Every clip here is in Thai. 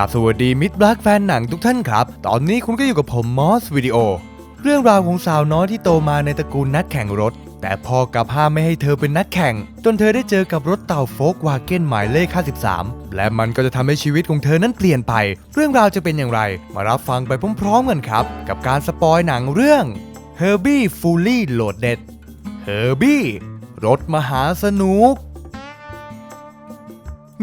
กราบสวัสดีมิตรรักแฟนหนังทุกท่านครับ ตอนนี้คุณก็อยู่กับผมมอสวิดีโอ เรื่องราวของสาวน้อยที่โตมาในตระกูลนักแข่งรถ แต่พ่อกับห้ามไม่ให้เธอเป็นนักแข่ง จนเธอได้เจอกับรถเต่าโฟกวาเก้นหมายเลข 53 และมันก็จะทำให้ชีวิตของเธอนั้นเปลี่ยนไป เรื่องราวจะเป็นอย่างไร มารับฟังไปพร้อมๆกันครับ กับการสปอยหนังเรื่อง Herbie Fully Loaded Herbie รถมหาสนุก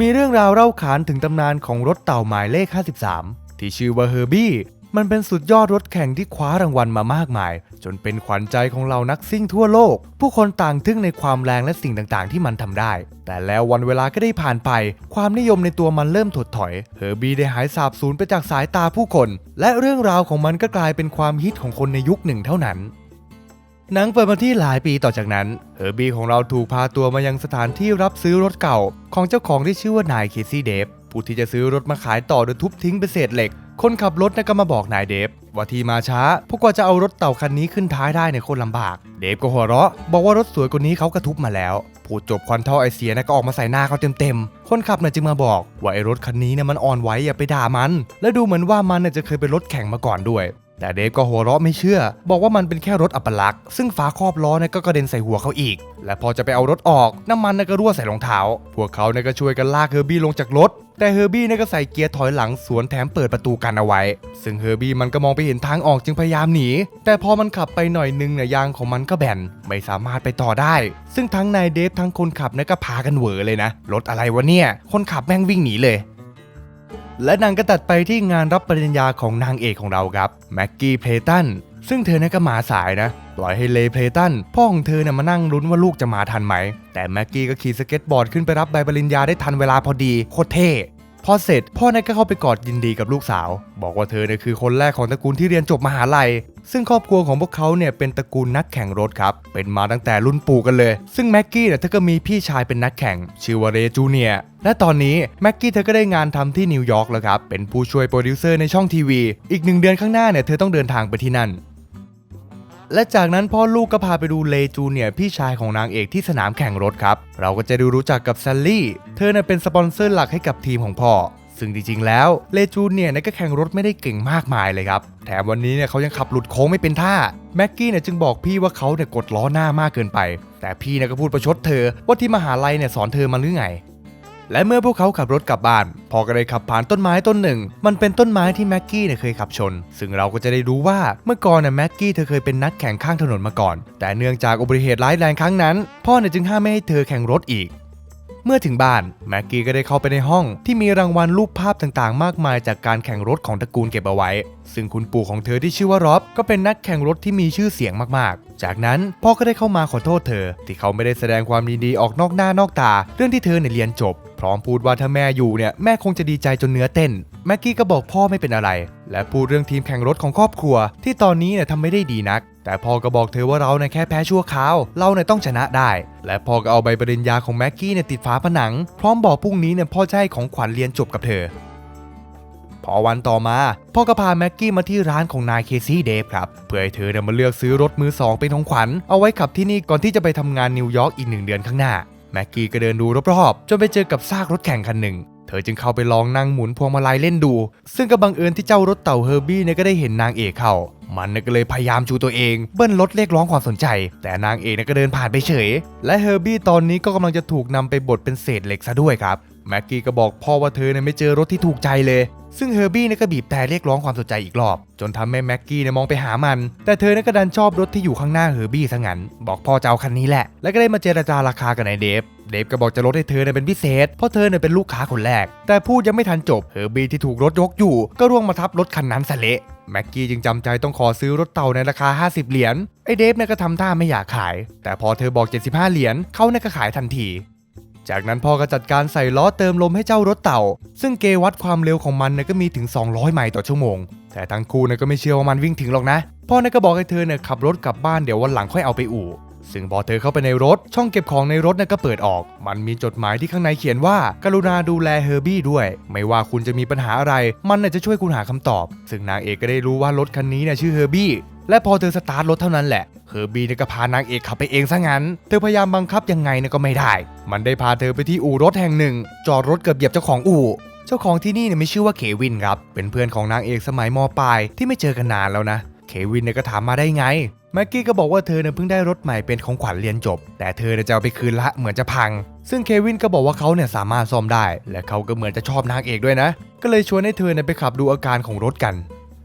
มีเรื่องราวเล่าขานถึงตำนานของรถเต่าหมายเลข 53 ที่ชื่อว่าเฮอร์บี้ มันเป็นสุดยอดรถแข่งที่คว้ารางวัลมามากมาย จนเป็นขวัญใจของเหล่านักซิ่งทั่วโลก ผู้คนต่างทึ่งในความแรงและสิ่งต่างๆ ที่มันทำได้ แต่แล้ววันเวลาก็ได้ผ่านไป ความนิยมในตัวมันเริ่มถดถอย เฮอร์บี้ได้หายสาบสูญไปจากสายตาผู้คน และเรื่องราวของมันก็กลายเป็นความฮิตของคนในยุคหนึ่งเท่านั้น หนังเปิดมาที่หลายปีต่อจากนั้นเฮอร์บี้ของเราถูกพาตัวมายังสถานที่รับซื้อรถเก่า ของเจ้าของที่ชื่อว่านายเคซี่เดฟผู้ที่จะซื้อรถมาขายต่อโดยทุบทิ้งเป็นเศษเหล็ก คนขับรถนะก็มาบอกนายเดฟว่าที่มาช้าพวกกว่าจะเอารถเต่าคันนี้ขึ้นท้ายได้ในโคนลำบาก เดฟก็หัวเราะ บอกว่ารถสวยกว่านี้เขากระทุบมาแล้วพูดจบควันท่อไอเสียนะก็ออกมาใส่หน้าเขาเต็มๆ คนขับน่ะจึงมาบอกว่าไอรถคันนี้เนี่ยมันอ่อนไหวอย่าไปด่ามัน และดูเหมือนว่ามันน่ะจะเคยเป็นรถแข่งมาก่อนด้วย แต่เดฟก็หัวเราะไม่เชื่อ บอกว่ามันเป็นแค่รถอัปลักษ์ซึ่งฝาครอบล้อเนี่ยก็กระเด็นใส่หัวเขาอีก และพอจะไปเอารถออก น้ำมันเนี่ยก็รั่วใส่รองเท้า พวกเขาเนี่ยก็ช่วยกันลากเฮอร์บี้ลงจากรถ แต่เฮอร์บี้เนี่ยก็ใส่เกียร์ถอยหลังสวนแถมเปิดประตูกันเอาไว้ ซึ่งเฮอร์บี้มันก็มองไปเห็นทางออกจึงพยายามหนี แต่พอมันขับไปหน่อยนึงเนี่ยยางของมันก็แบน ไม่สามารถไปต่อได้ ซึ่งทั้งนายเดฟทั้งคนขับเนี่ยก็พากันเหวอเลยนะ รถอะไรวะเนี่ย คนขับแม่งวิ่งหนีเลย และนางก็ตัดไปที่งานรับปริญญาของนางเอกของเราครับแม็กกี้เพลตันซึ่งเธอเนี่ยก็มาสายนะปล่อยให้เลเพลตันพ่อของเธอเนี่ยมานั่งลุ้นว่าลูกจะมาทันไหม แต่แม็กกี้ก็ขี่สเก็ตบอร์ดขึ้นไปรับใบปริญญาได้ทันเวลาพอดีโคตรเท่พอเสร็จ พ่อเนี่ยก็เข้าไปกอดยินดีกับลูกสาว บอกว่าเธอเนี่ยคือคนแรกของตระกูลที่เรียนจบมหาลัย ซึ่งครอบครัวของพวกเขาเนี่ยเป็นตระกูลนักแข่งรถครับ เป็นมาตั้งแต่รุ่นปู่กันเลย ซึ่งแม็กกี้เนี่ยเธอก็มีพี่ชายเป็นนักแข่งชื่อว่าเรจูเนียและตอนนี้แม็กกี้เธอก็ได้งานทำที่นิวยอร์กแล้วครับ เป็นผู้ช่วยโปรดิวเซอร์ในช่องทีวี อีกหนึ่งเดือนข้างหน้าเนี่ยเธอต้องเดินทางไปที่นั่นและจากนั้นพ่อลูกก็พาไปดูเลจูเนียพี่ชายของนางเอกที่สนามแข่งรถครับ เราก็จะได้รู้จักกับแซลลี่ เธอเนี่ยเป็นสปอนเซอร์หลักให้กับทีมของพ่อ ซึ่งจริงๆแล้วเลจูเนียร์เนี่ยก็แข่งรถไม่ได้เก่งมากมายเลยครับ แถมวันนี้เนี่ยเขายังขับหลุดโค้งไม่เป็นท่า แม็กกี้เนี่ยจึงบอกพี่ว่าเขาเนี่ยกดล้อหน้ามากเกินไป แต่พี่เนี่ยก็พูดประชดเธอ ว่าที่มหาลัยเนี่ยสอนเธอมาหรือไง และเมื่อพวกเขาขับรถกลับบ้านพ่อก็ได้ขับผ่านต้นไม้ต้นหนึ่ง มันเป็นต้นไม้ที่แม็กกี้เนี่ยเคยขับชน ซึ่งเราก็จะได้รู้ว่าเมื่อก่อนน่ะแม็กกี้เธอเคยเป็นนักแข่งข้างถนนมาก่อน แต่เนื่องจากอุบัติเหตุร้ายแรงครั้งนั้น พ่อเนี่ยจึงห้ามไม่ให้เธอแข่งรถอีก เมื่อถึงบ้านแม็กกี้ก็ได้เข้าไปในห้องที่มีรางวัลรูปภาพต่างๆ มากมายจากการแข่งรถของตระกูลเก็บเอาไว้ ซึ่งคุณปู่ของเธอที่ชื่อว่าร็อบก็เป็นนักแข่งรถที่มีชื่อเสียงมากๆ จากนั้นพ่อก็ได้เข้ามาขอโทษเธอ ที่เขาไม่ได้แสดงความดีๆออกนอกหน้านอกตา เรื่องที่เธอเนี่ยเรียนจบ พร้อมพูดว่าถ้าแม่อยู่เนี่ยแม่คงจะดีใจจนเนื้อเต้นแม็กกี้ก็บอกพ่อไม่เป็นอะไร และพูดเรื่องทีมแข่งรถของครอบครัว ที่ตอนนี้เนี่ยทำไม่ได้ดีนัก แต่พ่อก็บอกเธอว่าเราเนี่ยแค่แพ้ชั่วคราว เราเนี่ยต้องชนะได้ และพ่อก็เอาใบปริญญาของแม็กกี้เนี่ยติดฝาผนัง พร้อมบอกพรุ่งนี้เนี่ยพ่อจะให้ของขวัญเรียนจบกับเธอ พอวันต่อมา พ่อก็พาแม็กกี้มาที่ร้านของนายเคซี่เดฟครับเพื่อให้เธอเนี่ยมาเลือกซื้อรถมือสองเป็นของขวัญเอาไว้ขับที่นี่ก่อนที่จะไปทำงานนิวยอร์กอีกหนึ่งเดือนข้างหน้าแม็กกี้ก็เดินดูรอบๆจนไปเจอกับซากรถแข่งคันหนึ่งเธอจึงเข้าไปลองนั่งหมุนพวงมาลัยเล่นดู ซึ่งก็บังเอิญที่เจ้ารถเต่าเฮอร์บี้เนี่ยก็ได้เห็นนางเอกเข้า มันก็เลยพยายามชูตัวเองเบิ้ลรถเรียกร้องความสนใจ แต่นางเอกก็เดินผ่านไปเฉย และเฮอร์บี้ตอนนี้ก็กำลังจะถูกนำไปบดเป็นเศษเหล็กซะด้วยครับแม็กกี้ก็บอกพ่อว่าเธอเนี่ยไม่เจอรถที่ถูกใจเลย ซึ่งเฮอร์บี้เนี่ยก็บีบแต่เรียกร้องความสนใจอีกรอบ จนทำให้แม็กกี้เนี่ยมองไปหามัน แต่เธอเนี่ยก็ดันชอบรถที่อยู่ข้างหน้าเฮอร์บี้ซะงั้น บอกพ่อจะเอาคันนี้แหละ แล้วก็ได้มาเจรจาราคากับนายเดฟ เดฟก็บอกจะลดให้เธอเนี่ยเป็นพิเศษ เพราะเธอเนี่ยเป็นลูกค้าคนแรก แต่พูดยังไม่ทันจบ เฮอร์บี้ที่ถูกรถยกอยู่ ก็ร่วงมาทับรถคันนั้นซะเละ แม็กกี้จึงจำใจต้องขอซื้อรถเต่าในราคา 50 เหรียญ ไอเดฟเนี่ยก็ทำท่าไม่อยากขาย แต่พอเธอบอก 75 เหรียญเขาเนี่ยก็ขายทันที จากนั้นพ่อก็จัดการใส่ล้อเติมลมให้เจ้ารถเต่า ซึ่งเกวัดความเร็วของมันเนี่ยก็มีถึง 200 ไมล์ต่อชั่วโมง แต่ทั้งคู่เนี่ยก็ไม่เชื่อว่ามันวิ่งถึงหรอกนะ พ่อเนี่ยก็บอกให้เธอเนี่ยขับรถกลับบ้านเดี๋ยววันหลังค่อยเอาไปอู่ ซึ่งพอเธอเข้าไปในรถ ช่องเก็บของในรถเนี่ยก็เปิดออก มันมีจดหมายที่ข้างในเขียนว่า กรุณาดูแลเฮอร์บี้ด้วย ไม่ว่าคุณจะมีปัญหาอะไร มันน่ะจะช่วยคุณหาคำตอบ ซึ่งนางเอกก็ได้รู้ว่ารถคันนี้เนี่ยชื่อเฮอร์บี้และพอเธอสตาร์ทรถเท่านั้นแหละ เฮอร์บี้เนี่ยก็พานางเอกขับไปเองซะงั้น เธอพยายามบังคับยังไงเนี่ยก็ไม่ได้ มันได้พาเธอไปที่อู่รถแห่งหนึ่ง จอดรถเกือบเหยียบเจ้าของอู่ เจ้าของที่นี่เนี่ยไม่ชื่อว่าเควินครับ เป็นเพื่อนของนางเอกสมัยมปลายที่ไม่เจอกันนานแล้วนะ เควินเนี่ยก็ถามมาได้ไงแม็กกี้ก็บอกว่าเธอเนี่ยเพิ่งได้รถใหม่เป็นของขวัญเรียนจบ แต่เธอเนี่ยจะเอาไปคืนละเหมือนจะพัง ซึ่งเควินก็บอกว่าเขาเนี่ยสามารถซ่อมได้ และเขาก็เหมือนจะชอบนางเอกด้วยนะ ก็เลยชวนให้เธอเนี่ยไปขับดูอาการของรถกัน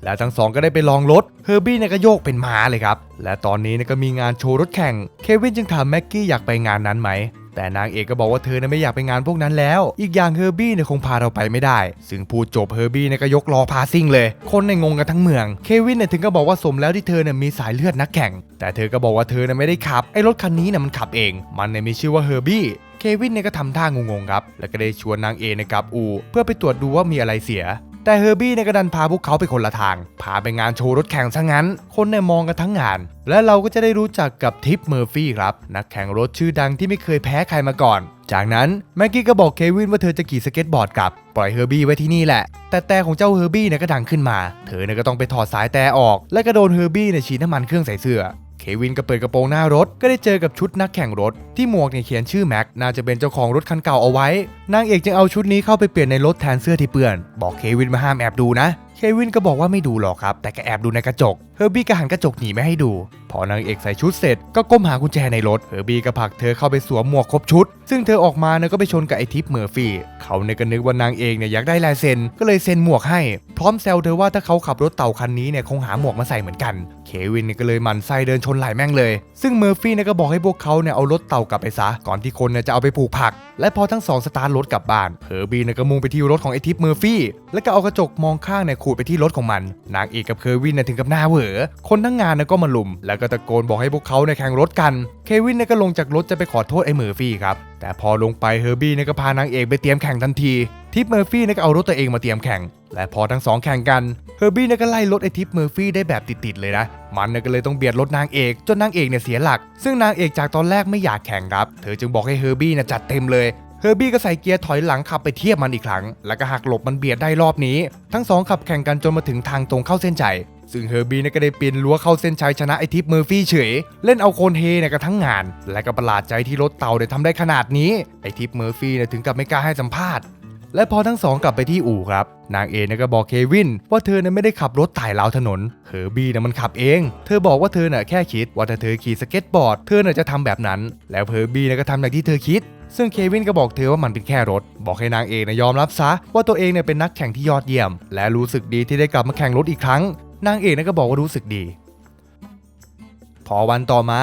และทั้งสองก็ได้ไปลองรถเฮอร์บี้เนี่ยก็โยกเป็นม้าเลยครับและตอนนี้เนี่ยก็มีงานโชว์รถแข่งเควินจึงถามแม็กกี้อยากไปงานนั้นไหม แต่นางเอกก็บอกว่าเธอเนี่ยไม่อยากไปงานพวกนั้นแล้ว อีกอย่างเฮอร์บี้เนี่ยคงพาเราไปไม่ได้ ซึ่งพูดจบเฮอร์บี้เนี่ยก็ยกล้อพาซิ่งเลย คนในงงกันทั้งเมือง เควินเนี่ยถึงก็บอกว่าสมแล้วที่เธอเนี่ยมีสายเลือดนักแข่ง แต่เธอก็บอกว่าเธอเนี่ยไม่ได้ขับ ไอ้รถคันนี้เนี่ยมันขับเอง มันเนี่ยมีชื่อว่าเฮอร์บี้เควินเนี่ยก็ทำท่างงๆครับ แล้วก็ได้ชวนนางเอกนี่ยกลับอู เพื่อไปตรวจดูว่ามีอะไรเสีย แต่เฮอร์บี้เนี่ยก็ดันพาพวกเขาไปคนละทาง พาไปงานโชว์รถแข่งซะงั้น คนเนี่ยมองกันทั้งงาน และเราก็จะได้รู้จักกับทิปเมอร์ฟี่ครับ นักแข่งรถชื่อดังที่ไม่เคยแพ้ใครมาก่อน จากนั้นแม็กกี้ก็บอกเควินว่าเธอจะขี่สเก็ตบอร์ดกลับ ปล่อยเฮอร์บี้ไว้ที่นี่แหละ แต่แต่ของเจ้าเฮอร์บี้เนี่ยก็ดังขึ้นมา เธอเนี่ยก็ต้องไปถอดสายแต่ออก และก็โดนเฮอร์บี้เนี่ยฉีดน้ำมันเครื่องใส่เสื้อ เควินก็เปิดกระโปรงหน้ารถ ก็ได้เจอกับชุดนักแข่งรถ ที่หมวกเนี่ยเขียนชื่อแม็กน่าจะเป็นเจ้าของรถคันเก่าเอาไว้ นางเอกจึงเอาชุดนี้เข้าไปเปลี่ยนในรถแทนเสื้อที่เปื้อน บอกเควินมาห้ามแอบดูนะเควินก็บอกว่าไม่ดูหรอกครับ แต่ก็แอบดูในกระจก เฮอร์บี้ก็หันกระจกหนีไม่ให้ดู พอนางเอกใส่ชุดเสร็จก็ก้มหากุญแจในรถ เฮอร์บี้ก็ผลักเธอเข้าไปสวมหมวกครบชุด ซึ่งเธอออกมาเนี่ยก็ไปชนกับไอทิปเมอร์ฟี่ เขาเนี่ยก็นึกว่านางเอกเนี่ยอยากได้ลายเซ็น ก็เลยเซ็นหมวกให้ พร้อมแซวเธอว่าถ้าเขาขับรถเต่าคันนี้เนี่ยคงหาหมวกมาใส่เหมือนกัน เควินเนี่ยก็เลยมันไส้เดินชนไหลแม่งเลย ซึ่งเมอร์ฟี่เนี่ยก็บอกให้พวกเขาเนี่ยเอารถเต่ากลับไปซะ ก่อนที่คนเนี่ยจะเอาไปผูกผัก และพอทั้งสองสตาร์ทรถกลับบ้านเฮอร์บี้เนี่ยก็มุ่งไปที่รถของไอทิปเมอร์ฟี่ แล้วก็เอากระจกมองข้างเนี่ยขูดไปที่รถของมัน นางเอกกับเควินเนี่ยถึงกับหน้าเหวอคนทั้งงานเนี่ยก็มาลุม แล้วก็ตะโกนบอกให้พวกเขาเนี่ยแข่งรถกัน เควินเนี่ยก็ลงจากรถจะไปขอโทษไอเมอร์ฟี่ครับ แต่พอลงไปเฮอร์บี้เนี่ยก็พานางเอกไปเตรียมแข่งทันที ทิปเมอร์ฟี่เนี่ยก็เอารถตัวเองมาเตรียมแข่ง และพอทั้งสองแข่งกัน เฮอร์บี้เนี่ยก็ไล่รถไอทิปเมอร์ฟี่ได้แบบติดๆเลยนะ มันเนี่ยก็เลยต้องเบียดรถนางเอกจนนางเอกเนี่ยเสียหลัก ซึ่งนางเอกจากตอนแรกไม่อยากแข่งครับ เธอจึงบอกให้เฮอร์บี้เนี่ยจัดเต็มเลยเฮอร์บี้ก็ใส่เกียร์ถอยหลังขับไปเทียบมันอีกครั้ง แล้วก็หักหลบมันเบียดได้รอบนี้ ทั้งสองขับแข่งกันจนมาถึงทางตรงเข้าเส้นชัย ซึ่งเฮอร์บี้เนี่ยก็ได้ปีนรั้วเข้าเส้นชัยชนะไอทิปเมอร์ฟี่เฉย เล่นเอาโคนเฮเนี่ยกันทั้งงาน และก็ประหลาดใจที่รถเต่าเนี่ยทำได้ขนาดนี้ ไอทิปเมอร์ฟี่เนี่ยถึงกับไม่กล้าให้สัมภาษณ์ และพอทั้งสองกลับไปที่อู่ครับ นางเอเนี่ยก็บอกเควินว่าเธอเนี่ยไม่ได้ขับรถไต่ราวถนนเฮอร์บี้เนี่ยมันขับเอง เธอบอกว่าเธอเนี่ยแค่คิด ว่าถ้าเธอขี่สเก็ตบอร์ดเธอเนี่ยจะทำแบบนั้น แล้วเฮอร์บี้เนี่ยก็ทำอย่างที่เธอคิดซึ่งเควินก็บอกเธอว่ามันเป็นแค่รถ บอกให้นางเอกเนี่ยยอมรับซะ ว่าตัวเองเนี่ยเป็นนักแข่งที่ยอดเยี่ยม และรู้สึกดีที่ได้กลับมาแข่งรถอีกครั้ง นางเอกเนี่ยก็บอกว่ารู้สึกดี พอวันต่อมา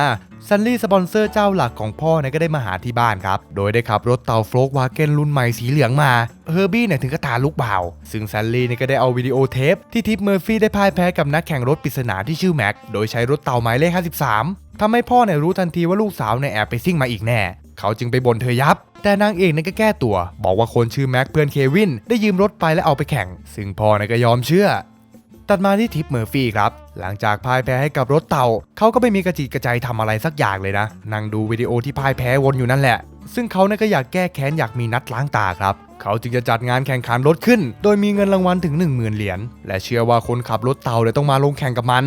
ซันลี่สปอนเซอร์เจ้าหลักของพ่อเนี่ยก็ได้มาหาที่บ้านครับ โดยได้ขับรถเตาโฟล์กวาเกนรุ่นใหม่สีเหลืองมา เฮอร์บี้เนี่ยถึงกระตาลุกบ่าว ซึ่งซันลี่เนี่ยก็ได้เอาวิดีโอเทป ที่ทิปเมอร์ฟี่ได้พ่ายแพ้กับนักแข่งรถปริศนาที่ชื่อแม็ก โดยใช้รถเต่าหมายเลข 53ทำให้พ่อเนี่ยรู้ทันทีว่าลูกสาวเนี่ยแอบไปซิ่งมาอีกแน่ เขาจึงไปบ่นเธอยับ แต่นางเอกนั้นก็แก้ตัว บอกว่าคนชื่อแม็กเพื่อนเควินได้ยืมรถไปแล้วเอาไปแข่ง ซึ่งพ่อเนี่ยก็ยอมเชื่อ ตัดมาที่ทิปเมอร์ฟี่ครับ หลังจากพ่ายแพ้ให้กับรถเต่า เขาก็ไม่มีกระจิตกระใจทำอะไรสักอย่างเลยนะ นั่งดูวิดีโอที่พ่ายแพ้วนอยู่นั่นแหละ ซึ่งเขาเนี่ยก็อยากแก้แค้นอยากมีนัดล้างตาครับ เขาจึงจะจัดงานแข่งขันรถขึ้น โดยมีเงินรางวัลถึง 10,000 เหรียญ และเชื่อว่าคนขับรถเต่าเนี่ยต้องมาลงแข่งกับมัน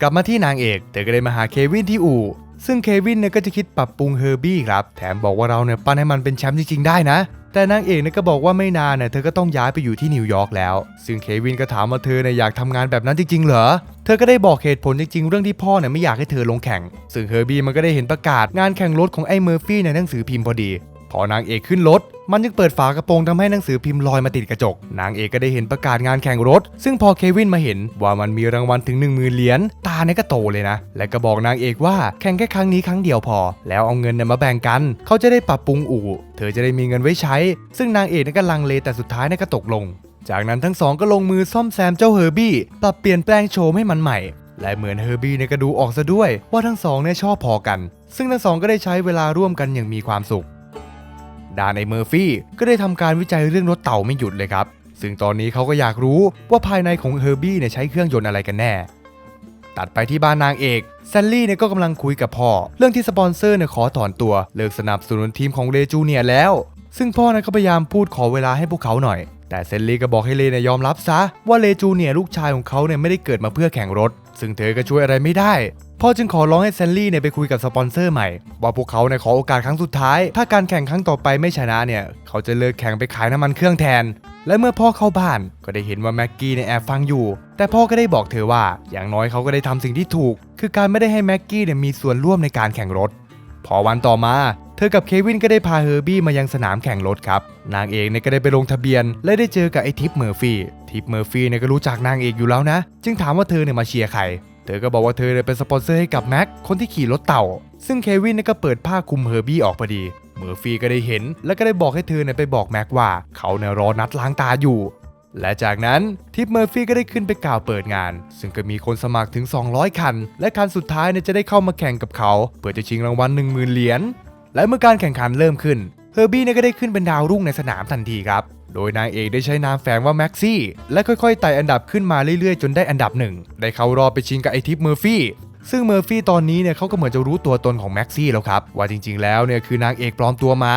กลับมาที่นางเอกเธอก็ได้มาหาเควินที่อู่ ซึ่งเควินเนี่ยก็จะคิดปรับปรุงเฮอร์บี้ครับ แถมบอกว่าเราเนี่ยปั้นให้มันเป็นแชมป์จริงๆได้นะ แต่นางเอกเนี่ยก็บอกว่าไม่นานเนี่ยเธอก็ต้องย้ายไปอยู่ที่นิวยอร์กแล้ว ซึ่งเควินก็ถามว่าเธอเนี่ยอยากทำงานแบบนั้นจริงๆ เหรอ เธอก็ได้บอกเหตุผลจริงๆ เรื่องที่พ่อเนี่ยไม่อยากให้เธอลงแข่ง ซึ่งเฮอร์บี้มันก็ได้เห็นประกาศงานแข่งรถของไอ้เมอร์ฟี่ในหนังสือพิมพ์พอดี พอนางเอกขึ้นรถ มันจึงเปิดฝากระโปรงทำให้หนังสือพิมพ์ลอยมาติดกระจก นางเอกก็ได้เห็นประกาศงานแข่งรถ ซึ่งพอเควินมาเห็นว่ามันมีรางวัลถึง1 0,000เหรียญตาเนี่ยก็โตเลยนะ และก็บอกนางเอกว่าแข่งแค่ครั้งนี้ครั้งเดียวพอ แล้วเอาเงินเนี่ยมาแบ่งกัน เขาจะได้ปรับปรุงอู่ เธอจะได้มีเงินไว้ใช้ ซึ่งนางเอกเนี่ยก็ลังเลแต่สุดท้ายเนี่ยก็ตกลง จากนั้นทั้งสองก็ลงมือซ่อมแซมเจ้าเฮอร์บี้ปรับเปลี่ยนแปลงโฉมให้มันใหม่และเหมือนเฮอร์บี้เนี่ยก็ดูออกซะด้วยว่าทั้งสองเนี่ยชอบพอกัน ซึ่งทั้งสองก็ได้ใช้เวลาร่วมกันอย่างมีความสุข ด้านเมอร์ฟี่ ก็ได้ทำการวิจัยเรื่องรถเต่าไม่หยุดเลยครับ ซึ่งตอนนี้เขาก็อยากรู้ว่าภายในของเฮอร์บี้เนี่ยใช้เครื่องยนต์อะไรกันแน่ ตัดไปที่บ้านนางเอกแซลลี่เนี่ยก็กำลังคุยกับพ่อ เรื่องที่สปอนเซอร์เนี่ยขอถอนตัวเลิกสนับสนุนทีมของเลจูเนียแล้ว ซึ่งพ่อนั้นก็พยายามพูดขอเวลาให้พวกเขาหน่อย แต่เซนลีก็บอกให้เลเนี่ยยอมรับซะ ว่าเลจูเนี่ยลูกชายของเขาเนี่ยไม่ได้เกิดมาเพื่อแข่งรถ ซึ่งเธอก็ช่วยอะไรไม่ได้พ่อจึงขอร้องให้เซนลี่เนี่ยไปคุยกับสปอนเซอร์ใหม่ ว่าพวกเขาเนี่ยขอโอกาสครั้งสุดท้าย ถ้าการแข่งครั้งต่อไปไม่ชนะเนี่ย เขาจะเลิกแข่งไปขายน้ำมันเครื่องแทน และเมื่อพ่อเข้าบ้านก็ได้เห็นว่าแม็กกี้เนี่ยแอบฟังอยู่ แต่พ่อก็ได้บอกเธอว่า อย่างน้อยเขาก็ได้ทำสิ่งที่ถูก คือการไม่ได้ให้แม็กกี้เนี่ยมีส่วนร่วมในการแข่งรถ พอวันต่อมา เธอกับเควินก็ได้พาเฮอร์บี้มายังสนามแข่งรถครับ นางเอกเนี่ยก็ได้ไปลงทะเบียน และได้เจอกับไอ้ทิปเมอร์ฟี่ทิปเมอร์ฟี่เนี่ยก็รู้จักนางเอกอยู่แล้วนะ จึงถามว่าเธอเนี่ยมาเชียร์ใคร เธอก็บอกว่าเธอเนี่ยเป็นสปอนเซอร์ให้กับแม็กคนที่ขี่รถเต่า ซึ่งเควินเนี่ยก็เปิดผ้าคลุมเฮอร์บี้ออกพอดีเมอร์ฟี่ก็ได้เห็น แล้วก็ได้บอกให้เธอเนี่ยไปบอกแม็กว่าเขาเนี่ยรอนัดล้างตาอยู่และจากนั้นทิปเมอร์ฟี่ก็ได้ขึ้นไปกล่าวเปิดงาน ซึ่งก็มีคนสมัครถึง 200 คัน และคันสุดท้ายเนี่ยจะได้เข้ามาแข่งกับเขา เพื่อจะชิงรางวัล 10,000 เหรียญ และเมื่อการแข่งขันเริ่มขึ้นเฮอร์บี้เนี่ยก็ได้ขึ้นเป็นดาวรุ่งในสนามทันทีครับ โดยนางเอกได้ใช้นามแฝงว่าแม็กซี่ และค่อยๆไต่อันดับขึ้นมาเรื่อยๆ จนได้อันดับหนึ่ง ได้เข้ารอบไปชิงกับไอทิปเมอร์ฟี่ ซึ่งเมอร์ฟี่ตอนนี้เนี่ยเขาก็เหมือนจะรู้ตัวตนของแม็กซี่แล้วครับ ว่าจริงๆแล้วเนี่ยคือนางเอกปลอมตัวมา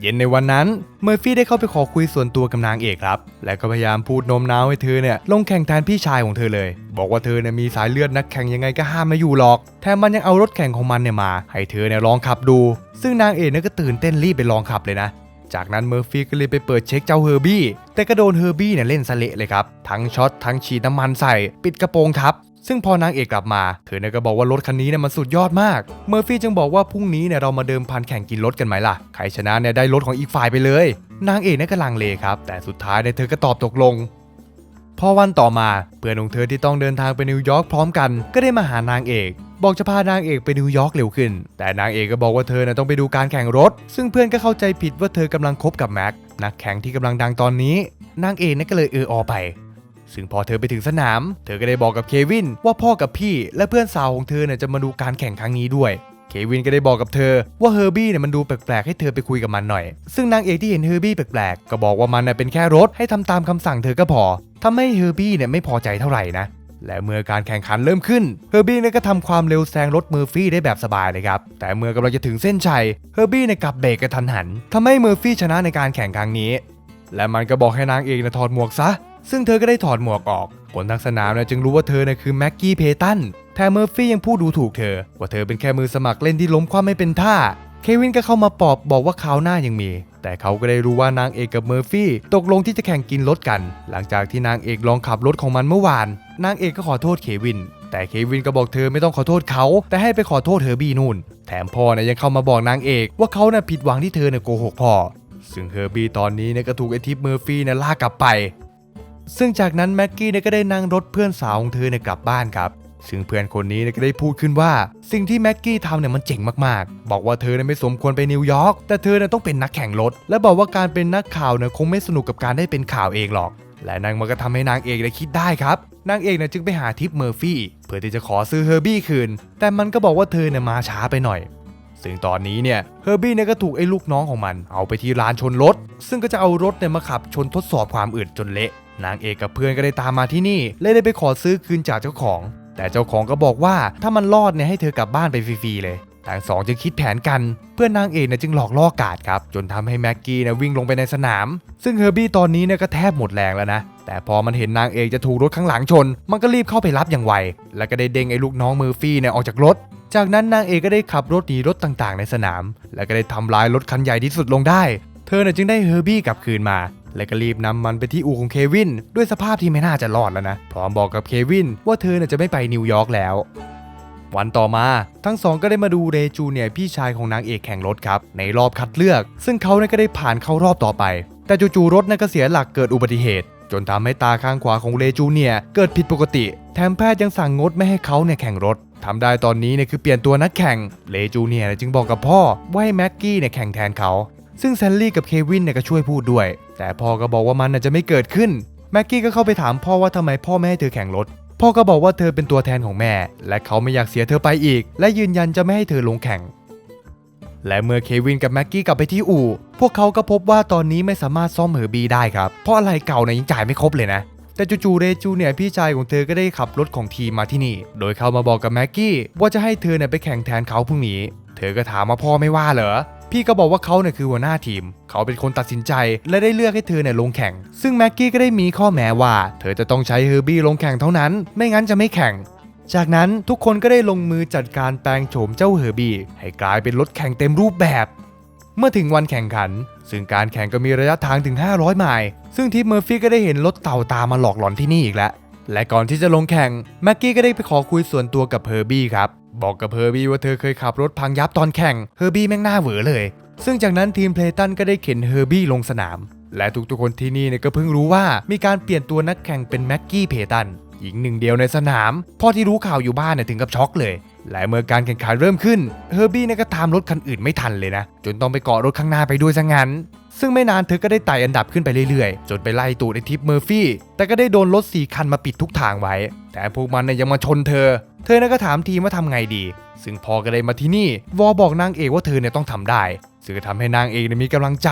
เย็นในวันนั้นเมอร์ฟี่ได้เข้าไปขอคุยส่วนตัวกับนางเอกครับ และก็พยายามพูดโน้มน้าวให้เธอเนี่ยลงแข่งแทนพี่ชายของเธอเลย บอกว่าเธอเนี่ยมีสายเลือดนักแข่งยังไงก็ห้ามไม่อยู่หรอกแถมมันยังเอารถแข่งของมันเนี่ยมา ให้เธอเนี่ยลองขับดู ซึ่งนางเอกเนี่ยก็ตื่นเต้นรีบไปลองขับเลยนะ จากนั้นเมอร์ฟี่ก็เลยไปเปิดเช็คเจ้าเฮอร์บี้แต่ก็โดนเฮอร์บี้เนี่ยเล่นสะเละเลยครับ ทั้งช็อตทั้งฉีดน้ำมันใส่ ปิดกระโปรงทับ ซึ่งพอนางเอกกลับมา เธอเนี่ยก็บอกว่ารถคันนี้เนี่ยมันสุดยอดมาก เมอร์ฟี่จึงบอกว่าพรุ่งนี้เนี่ยเรามาเดิมพันแข่งกินรถกันไหมล่ะใครชนะเนี่ยได้รถของอีกฝ่ายไปเลย นางเอกเนี่ยก็ลังเลครับแต่สุดท้ายเนี่ยเธอก็ตอบตกลงพอวันต่อมาเพื่อนของเธอที่ต้องเดินทางไปนิวยอร์กพร้อมกัน ก็ได้มาหานางเอก บอกจะพานางเอกไปนิวยอร์กเร็วขึ้น แต่นางเอกก็บอกว่าเธอน่ะต้องไปดูการแข่งรถ ซึ่งเพื่อนก็เข้าใจผิดว่าเธอกำลังคบกับแม็กนักแข่งที่กำลังดังตอนนี้ นางเอกนี่ยก็เลยเอออไป ซึ่งพอเธอไปถึงสนาม เธอก็ได้บอกกับเควินว่าพ่อกับพี่ และเพื่อนสาวของเธอเนี่ยจะมาดูการแข่งครั้งนี้ด้วยเควินก็ได้บอกกับเธอว่าเฮอร์บี้เนี่ยมันดูแปลกๆให้เธอไปคุยกับมันหน่อย ซึ่งนางเอกที่เห็นเฮอร์บี้แปลกๆก็บอกว่ามันน่ะเป็นแค่รถให้ทำตามคำสั่งเธอก็พอทำให้เฮอร์บี้เนี่ยไม่พอใจเท่าไหร่นะ และเมื่อการแข่งขันเริ่มขึ้นเฮอร์บี้เนี่ยก็ทำความเร็วแซงรถเมอร์ฟี่ได้แบบสบายเลยครับ แต่เมื่อกำลังจะถึงเส้นชัยเฮอร์บี้เนี่ยกลับเบรกกระทันหันทำให้เมอร์ฟี่ชนะในการแข่งครั้งนี้ และมันก็บอกให้นางเอกนะถอดหมวกซะ ซึ่งเธอก็ได้ถอดหมวกออกคนทั้งสนามเนี่ยจึงรู้ว่าเธอเนี่ยคือแม็กกี้เพตันแถมเมอร์ฟี่ยังพูดดูถูกเธอ ว่าเธอเป็นแค่มือสมัครเล่นที่ล้มความไม่เป็นท่า เควินก็เข้ามาปอบบอกว่าคราวหน้ายังมี แต่เขาก็ได้รู้ว่านางเอกกับเมอร์ฟี่ตกลงที่จะแข่งกินรถกัน หลังจากที่นางเอกลองขับรถของมันเมื่อวาน นางเอกก็ขอโทษเควิน แต่เควินก็บอกเธอไม่ต้องขอโทษเขา แต่ให้ไปขอโทษเฮอร์บี้นู่น แถมพ่อนี่ยยังเข้ามาบอกนางเอกว่าเขาน่ะผิดหวังที่เธอเนี่ยโกหกพ่อ ซึ่งเฮอร์บี้ตอนนี้เนี่ยก็ถูกไอทิปเมอร์ฟี่เนี่ยลากกลับไป ซึ่งจากนั้นแม็กกี้เนี่ยก็ได้นั่งรถเพื่อนสาวของเธอเนี่ยกลับบ้านครับ ซึ่งเพื่อนคนนี้เนี่ยก็ได้พูดขึ้นว่า สิ่งที่แม็กกี้ทำเนี่ยมันเจ๋งมากๆ บอกว่าเธอเนี่ยไม่สมควรไปนิวยอร์กแต่เธอเนี่ยต้องเป็นนักแข่งรถ และบอกว่าการเป็นนักข่าวเนี่ยคงไม่สนุกกับการได้เป็นข่าวเองหรอก และนางมันก็ทำให้นางเอกเนี่ยคิดได้ครับนางเอกเนี่ยจึงไปหาทิปเมอร์ฟี่เพื่อที่จะขอซื้อเฮอร์บี้คืน แต่มันก็บอกว่าเธอเนี่ยมาช้าไปหน่อย ซึ่งตอนนี้เนี่ยเฮอร์บี้เนี่ยก็ถูกไอ้ลูกน้องของมัน เอาไปที่ร้านชนรถ ซึ่งก็จะเอารถเนี่ยมาขับชนทดสอบความอึดจนเละ นางเอกกับเพื่อนก็ได้ตามมาที่นี่เลยได้ไปขอซื้อคืนจากเจ้าของ แต่เจ้าของก็บอกว่าถ้ามันรอดเนี่ยให้เธอกลับบ้านไปฟรีๆเลยทั้งสองจึงคิดแผนกัน เพื่อนนางเอกเนี่ยจึงหลอกล่อกาดครับ จนทำให้แม็กกี้เนี่ยวิ่งลงไปในสนาม ซึ่งเฮอร์บี้ตอนนี้เนี่ยก็แทบหมดแรงแล้วนะ แต่พอมันเห็นนางเอกจะถูกรถข้างหลังชน มันก็รีบเข้าไปรับอย่างไว แล้วก็ได้เด้งไอ้ลูกน้องเมอร์ฟี่เนี่ยออกจากรถ จากนั้นนางเอกก็ได้ขับรถหนีรถต่างๆ ในสนาม แล้วก็ได้ทำลายรถคันใหญ่ที่สุดลงได้ เธอเนี่ยจึงได้เฮอร์บี้กลับคืนมา และก็รีบนำมันไปที่อู่ของเควิน ด้วยสภาพที่ไม่น่าจะรอดแล้วนะ พร้อมบอกกับเควินว่าเธอเนี่ยจะไม่ไปนิวยอร์กแล้ววันต่อมาทั้งสองก็ได้มาดูเรจูเนี่ยพี่ชายของนางเอกแข่งรถครับ ในรอบคัดเลือก ซึ่งเขาเนี่ยก็ได้ผ่านเข้ารอบต่อไป แต่จู่ๆรถนี่ยก็เสียหลักเกิดอุบัติเหตุ จนทำให้ตาข้างขวาของเรจูเนี่ยเกิดผิดปกติ แถมแพทย์ยังสั่งงดไม่ให้เขาเนี่ยแข่งรถทำได้ตอนนี้เนี่ยคือเปลี่ยนตัวนักแข่งเลจูเนี่ยจึงบอกกับพ่อว่าให้แม็กกี้เนี่ยแข่งแทนเขา ซึ่งแซนลี่กับเควินเนี่ยก็ช่วยพูดด้วย แต่พ่อก็บอกว่ามันน่ะจะไม่เกิดขึ้น แม็กกี้ก็เข้าไปถามพ่อว่าทำไมพ่อไม่ให้เธอแข่งรถ พ่อก็บอกว่าเธอเป็นตัวแทนของแม่ และเขาไม่อยากเสียเธอไปอีก และยืนยันจะไม่ให้เธอลงแข่ง และเมื่อเควินกับแม็กกี้กลับไปที่อู่ พวกเขาก็พบว่าตอนนี้ไม่สามารถซ่อมเฮอร์บีได้ครับ เพราะอะไรเก่าเนี่ยยังจ่ายไม่ครบเลยนะแต่จู่ๆเรจูเนี่ยพี่ชายของเธอก็ได้ขับรถของทีมมาที่นี่ โดยเขามาบอกกับแม็กกี้ว่าจะให้เธอเนี่ยไปแข่งแทนเขาพรุ่งนี้ เธอก็ถามว่าพ่อไม่ว่าเหรอ พี่ก็บอกว่าเขาเนี่ยคือหัวหน้าทีม เขาเป็นคนตัดสินใจและได้เลือกให้เธอเนี่ยลงแข่ง ซึ่งแม็กกี้ก็ได้มีข้อแม้ว่า เธอจะต้องใช้เฮอร์บี้ลงแข่งเท่านั้น ไม่งั้นจะไม่แข่งจากนั้นทุกคนก็ได้ลงมือจัดการแปลงโฉมเจ้าเฮอร์บี้ให้กลายเป็นรถแข่งเต็มรูปแบบ เมื่อถึงวันแข่งขัน ซึ่งการแข่งก็มีระยะทางถึง 500 ไมล์ซึ่งทิปเมอร์ฟี่ก็ได้เห็นรถเต่าตามมาหลอกหลอนที่นี่อีกแล้ว และก่อนที่จะลงแข่งแม็กกี้ก็ได้ไปขอคุยส่วนตัวกับเฮอร์บี้ครับ บอกกับเฮอร์บี้ว่าเธอเคยขับรถพังยับตอนแข่งเฮอร์บี้แม่งหน้าเหวอเลย ซึ่งจากนั้นทีมเพลตันก็ได้เข็นเฮอร์บี้ลงสนาม และทุกๆคนที่นี่เนี่ยก็เพิ่งรู้ว่ามีการเปลี่ยนตัวนักแข่งเป็นแม็กกี้เพตันหญิงหนึ่งเดียวในสนามพ่อที่รู้ข่าวอยู่บ้านเนี่ยถึงกับช็อกเลย และเมื่อการแข่งขันเริ่มขึ้นเฮอร์บี้เนี่ยก็ตามรถคันอื่นไม่ทันเลยนะ จนต้องไปเกาะรถข้างหน้าไปด้วยซะงั้น ซึ่งไม่นานเธอก็ได้ไต่อันดับขึ้นไปเรื่อยๆ จนไปไล่ตูดไอทิปเมอร์ฟี่ แต่ก็ได้โดนรถสี่คันมาปิดทุกทางไว้ แต่พวกมันเนี่ยยังมาชนเธอ เธอเนี่ยก็ถามทีมว่าทำไงดี ซึ่งพอก็ได้มาที่นี่ วอบอกนางเอกว่าเธอเนี่ยต้องทำได้ซึ่งก็ทำให้นางเอกเนี่ยมีกำลังใจ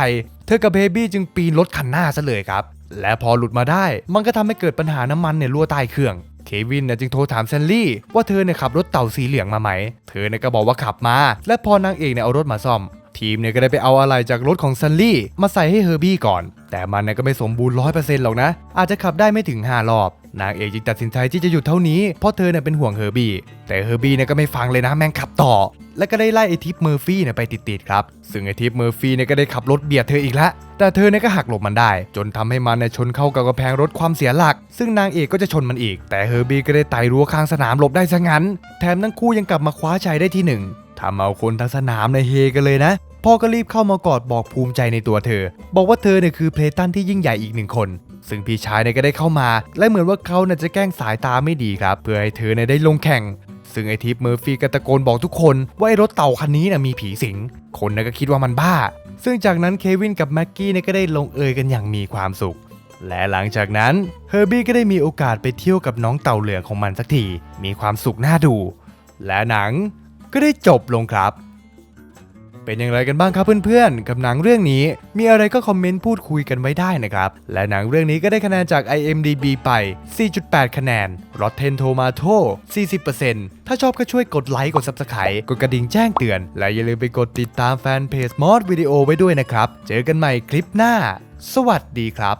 เธอกับเบบี้จึงปีนรถคันหน้าซะเลยครับ และพอหลุดมาได้ มันก็ทำให้เกิดปัญหาน้ำมันเนี่ยรั่วใต้เครื่อง เควินเนี่ยจึงโทรถามแซนลี่ว่าเธอเนี่ยขับรถเต่าสีเหลืองมาไหม เธอเนี่ยก็บอกว่าขับมา และพอนางเอกเนี่ยเอารถมาซ่อม ทีมเนี่ยก็ได้ไปเอาอะไรจากรถของซันลี่มาใส่ให้เฮอร์บี้ก่อน แต่มันเนี่ยก็ไม่สมบูรณ์ร้อยเปอร์เซ็นต์หรอกนะ อาจจะขับได้ไม่ถึง 5 รอบ นางเอกจึงตัดสินใจที่จะหยุดเท่านี้เพราะเธอเนี่ยเป็นห่วงเฮอร์บี้แต่เฮอร์บี้เนี่ยก็ไม่ฟังเลยนะแม่งขับต่อ และก็ได้ไล่ไอทิปเมอร์ฟี่เนี่ยไปติดๆครับซึ่งไอทิปเมอร์ฟี่เนี่ยก็ได้ขับรถเบียดเธออีกแล้วแต่เธอเนี่ยก็หักหลบมันได้ จนทำให้มันเนี่ยชนเข้ากับกระแพงรถความเสียหลัก ซึ่งนางเอกก็จะชนมันอีก แต่เฮอร์บี้ก็ได้ไต่รั้วข้างสนามหลบได้ซะงั้น แถมทั้งคู่ยังกลับมาคว้าชัยได้ที่หนึ่ง ทำเอาคนทั้งสนามในเฮกันเลยนะ พ่อก็รีบเข้ามากอดบอกภูมิใจในตัวเธอ บอกว่าเธอเนี่ยคือเพลตันที่ยิ่งใหญ่อีกหนึ่งคน ซึ่งพี่ชายเนี่ยก็ได้เข้ามา และเหมือนว่าเขาเนี่ยจะแกล้งสายตาไม่ดีครับ เพื่อให้เธอเนี่ยได้ลงแข่ง ซึ่งไอทิปเมอร์ฟี่ก็ตะโกนบอกทุกคนว่าไอรถเต่าคันนี้น่ะมีผีสิง คนน่ะก็คิดว่ามันบ้า ซึ่งจากนั้นเควินกับแม็กกี้เนี่ยก็ได้ลงเอยกันอย่างมีความสุขและหลังจากนั้นเฮอร์บี้ก็ได้มีโอกาสไปเที่ยวกับน้องเต่าเหลืองของมันสักที มีความสุขน่าดู และหนัง ก็ได้จบลงครับ เป็นอย่างไรกันบ้างครับเพื่อนๆ กับหนังเรื่องนี้ มีอะไรก็คอมเมนต์พูดคุยกันไว้ได้นะครับ และหนังเรื่องนี้ก็ได้คะแนนจาก IMDB ไป 4.8 คะแนน Rotten Tomato 40%ถ้าชอบก็ช่วยกดไลค์กด Subscribe กดกระดิ่งแจ้งเตือน และอย่าลืมไปกดติดตามแฟนเพจมอสวิดีโอไว้ด้วยนะครับ เจอกันใหม่คลิปหน้า สวัสดีครับ